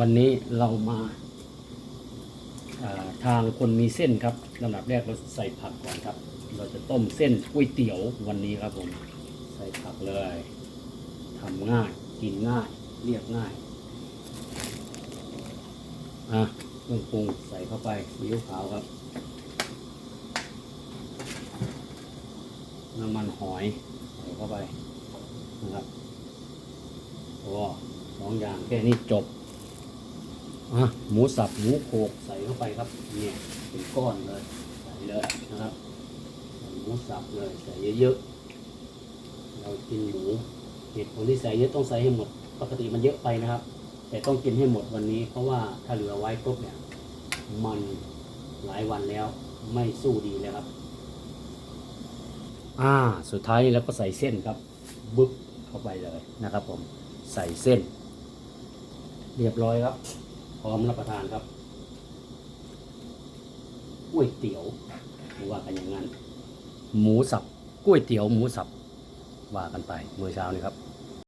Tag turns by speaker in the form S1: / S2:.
S1: วันนี้เรามาาทางคนมีเส้นครับลำดับแรกเราใส่ผักก่อนครับ เราจะต้มเส้นก๋วยเตี๋ยววันนี้ครับผมใส่ผักเลยทำง่ายกินง่ายเรียบง่ายอะเครื่องปรุงใส่เข้าไปซีอิ๊วขาวครับ น้ำมันหอยใส่เข้าไปนะครับโอ้สองอย่างแค่นี้จบ อะหมูสับหมูโขกใส่เข้าไปครับเนี่ยเป็นก้อนเลยใส่เลยนะครับหมูสับเลยใส่เยอะๆเรากินหมูเหตุผลที่ใส่เยอะต้องใส่ให้หมด ปกติมันเยอะไปนะครับ แต่ต้องกินให้หมดวันนี้ เพราะว่าถ้าเหลือไว้ครบเนี่ยมันหลายวันแล้วไม่สู้ดีแล้วครับ อ่าสุดท้ายนี้เราก็ใส่เส้นครับ บึ๊บเข้าไปเลยนะครับผมใส่เส้น เรียบร้อยครับ ร้อมรับประทานครับก๋วยเตี๋ยวว่ากันอย่างนั้น หมูสับก๋วยเตี๋ยวหมูสับว่ากันไปเมื่อเช้านี้ครับ